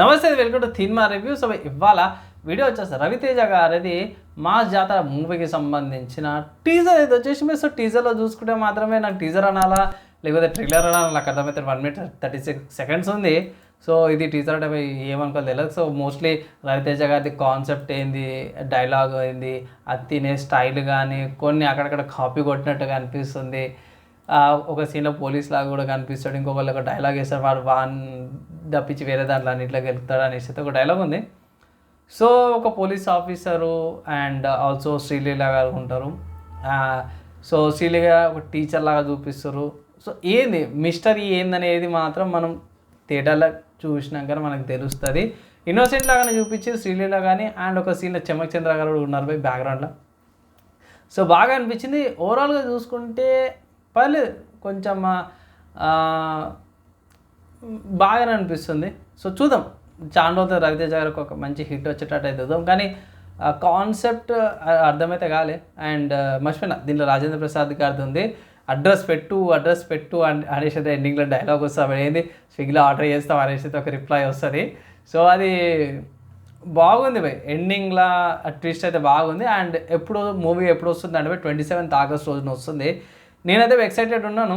నమస్తే welcome to cinema review. So ఇవాళ video వచ్చేసి రవితేజ గారిది మా జాతర మూవీకి సంబంధించిన టీజర్ ఇది వచ్చేసి. మీరు సో టీజర్లో చూసుకుంటే మాత్రమే నాకు టీజర్ అనాలా లేకపోతే ట్రిల్లర్ అనాలా నాకు అర్థమైతే one minute thirty six seconds ఉంది. సో ఇది టీజర్ అంటే ఏమనుకోవాలి తెలియదు. సో మోస్ట్లీ రవితేజ గారిది కాన్సెప్ట్ ఏంది డైలాగ్ ఏంది అది తినే స్టైల్ కానీ కొన్ని అక్కడక్కడ కాపీ కొట్టినట్టుగా అనిపిస్తుంది. ఒక సీన్లో పోలీస్ లాగా కూడా కనిపిస్తాడు. ఇంకొకళ్ళు ఒక డైలాగ్ వేస్తారు. వాడు వాన్ తప్పించి వేరే దాంట్లో అన్నింటిలోకి వెళ్తాడు అనేసి అయితే ఒక డైలాగ్ ఉంది. సో ఒక police officer and also Sreeleela garu ఉంటారు. సో శ్రీలీల ఒక టీచర్ లాగా చూపిస్తారు. సో ఏంది? మిస్టరీ ఏందనేది మాత్రం మనం థియేటర్లో చూసినాక మనకు తెలుస్తుంది. ఇన్నోసెంట్ లాగానే చూపించి శ్రీలీల కానీ అండ్ ఒక సీన్లో చెమక్ చంద్ర గారు కూడా ఉన్నారు బై బ్యాక్గ్రౌండ్లో సో బాగా అనిపించింది. ఓవరాల్గా చూసుకుంటే పర్లేదు కొంచెం బాగానే అనిపిస్తుంది. సో చూద్దాం. చాలా రోజులు రవితేజ గారికి ఒక మంచి హిట్ వచ్చేటట్టు అయితే చూద్దాం. కానీ కాన్సెప్ట్ అర్థమైతే కాలే. అండ్ మర్చిపోయినా దీంట్లో రాజేంద్ర ప్రసాద్ గారిది ఉంది. అడ్రస్ పెట్టు అడ్రస్ పెట్టు అని అనేసి అయితే ఎండింగ్లో డైలాగ్ వస్తాం. ఏంది? స్విగ్గీలో ఆర్డర్ చేస్తాం అనేసి అయితే ఒక రిప్లై వస్తుంది. సో అది బాగుంది భయ్. ఎండింగ్లా ట్విస్ట్ అయితే బాగుంది. అండ్ ఎప్పుడు మూవీ ఎప్పుడు వస్తుంది అంటే ట్వంటీ సెవెంత్ ఆగస్ట్ రోజున వస్తుంది. నేనైతే ఎక్సైటెడ్ ఉన్నాను.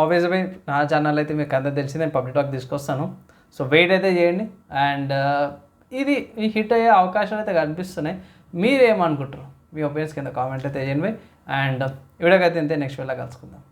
ఆబ్వియస్గా నా ఛానల్ అయితే మీకు అంతా తెలిసి నేను పబ్లిక్ టాక్ తీసుకొస్తాను. సో వెయిట్ అయితే చేయండి. అండ్ uh, ఇది ఈ హిట్ అయ్యే అవకాశాలు అయితే కనిపిస్తున్నాయి. మీరేమనుకుంటారు? మీ ఒపీనియన్స్ కింద కామెంట్ అయితే చేయండి. అండ్ వీడియోకి uh, అయితే ఇంతే. నెక్స్ట్ వేళ కలుసుకుందాం.